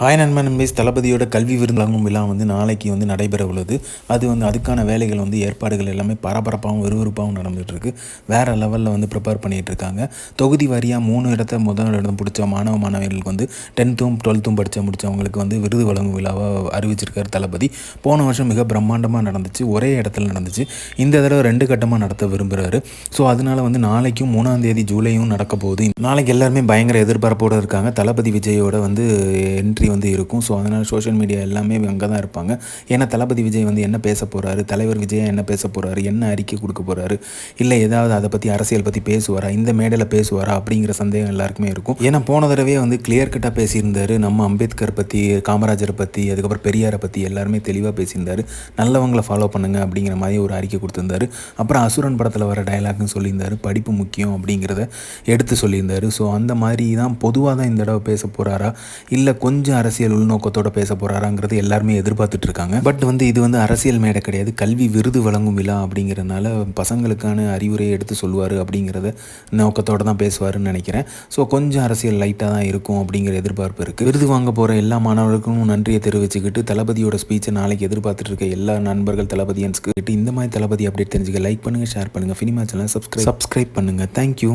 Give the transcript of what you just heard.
Hi நண்பன் நண்பேஸ் தளபதியோட கல்வி விருது வழங்கும் விழா வந்து நாளைக்கு வந்து நடைபெற உள்ளது அது வந்து அதுக்கான வேலைகள் வந்து ஏற்பாடுகள் எல்லாமே பரபரப்பாகவும் விறுவிறுப்பாகவும் நடந்துகிட்ருக்கு வேறு லெவலில் வந்து ப்ரிப்பேர் பண்ணிகிட்டு இருக்காங்க தொகுதி வாரியாக மூணு இடத்த முதல் இடம் பிடிச்ச மாணவ மாணவிகளுக்கு வந்து டென்த்தும் டுவெல்த்தும் படித்த முடித்தவங்களுக்கு வந்து விருது வழங்கும் விழாவாக அறிவிச்சிருக்கார் தளபதி. போன வருஷம் மிக பிரம்மாண்டமாக நடந்துச்சு. ஒரே இடத்துல நடந்துச்சு. இந்த தடவை ரெண்டு கட்டமாக நடத்த விரும்புகிறாரு ஸோ அதனால் வந்து நாளைக்கும் மூணாம் தேதி ஜூலையும் நடக்க போகுது. நாளைக்கு எல்லாருமே பயங்கர எதிர்பார்ப்போடு இருக்காங்க. தளபதி விஜயோட வந்து என்ட்ரி வந்து இருக்கும். ஸோ அதனால் சோஷியல் மீடியா எல்லாமே அங்கே தான் இருப்பாங்க. ஏன்னா தளபதி விஜய் வந்து என்ன பேச போகிறாரு தலைவர் விஜய் என்ன பேச போகிறாரு என்ன அறிக்கை கொடுக்க போகிறாரு இல்லை ஏதாவது அதை பற்றி அரசியல் பற்றி பேசுவாரா? இந்த மேடையில் பேசுவாரா? அப்படிங்கிற சந்தேகம் எல்லாருக்குமே இருக்கும். ஏன்னா போன தடவையே வந்து கிளியர் கட்டாக பேசியிருந்தாரு. நம்ம அம்பேத்கர் பற்றி காமராஜரை பற்றி அதுக்கப்புறம் பெரியாரை பற்றி எல்லாருமே தெளிவாக பேசியிருந்தாரு. நல்லவங்களை ஃபாலோ பண்ணுங்க அப்படிங்கிற மாதிரி ஒரு அறிக்கை கொடுத்துருந்தாரு. அப்புறம் அசுரன் படத்தில் வர டயலாக்னு சொல்லியிருந்தாரு. படிப்பு முக்கியம் அப்படிங்கிறத எடுத்து சொல்லியிருந்தாரு. ஸோ அந்த மாதிரி தான் பொதுவாக தான் இந்த தடவை பேச போகிறாரா இல்லை கொஞ்சம் அரசியல் உள்நோக்கத்தோட பேச போகிறாராங்கிறது எல்லாருமே எதிர்பார்த்துட்டு இருக்காங்க பட் வந்து இது வந்து அரசியல் மேடை கிடையாது. கல்வி விருது வழங்கும் விழா அப்படிங்கிறதுனால பசங்களுக்கான அறிவுரையை எடுத்து சொல்லுவார் அப்படிங்கிறத நோக்கத்தோடு தான் பேசுவாருன்னு நினைக்கிறேன். ஸோ கொஞ்சம் அரசியல் லைட்டாக தான் இருக்கும் அப்படிங்கிற எதிர்பார்ப்பு இருக்குது விருது வாங்க போகிற எல்லா மாணவர்களுக்கும் நன்றியை தெரிவிச்சுக்கிட்டு தளபதியோட ஸ்பீச்சை நாளைக்கு எதிர்பார்த்துட்டு இருக்க எல்லா நண்பர்கள் தளபதியன்ஸ்க்கு இந்த மாதிரி தளபதி அப்டேட் தெரிஞ்சுக்க லைக் பண்ணுங்கள் ஷேர் பண்ணுங்கள் ஃபினிமா சேனல் சப்ஸ்கிரைப் சப்ஸ்கிரைப் பண்ணுங்கள் தேங்க்யூ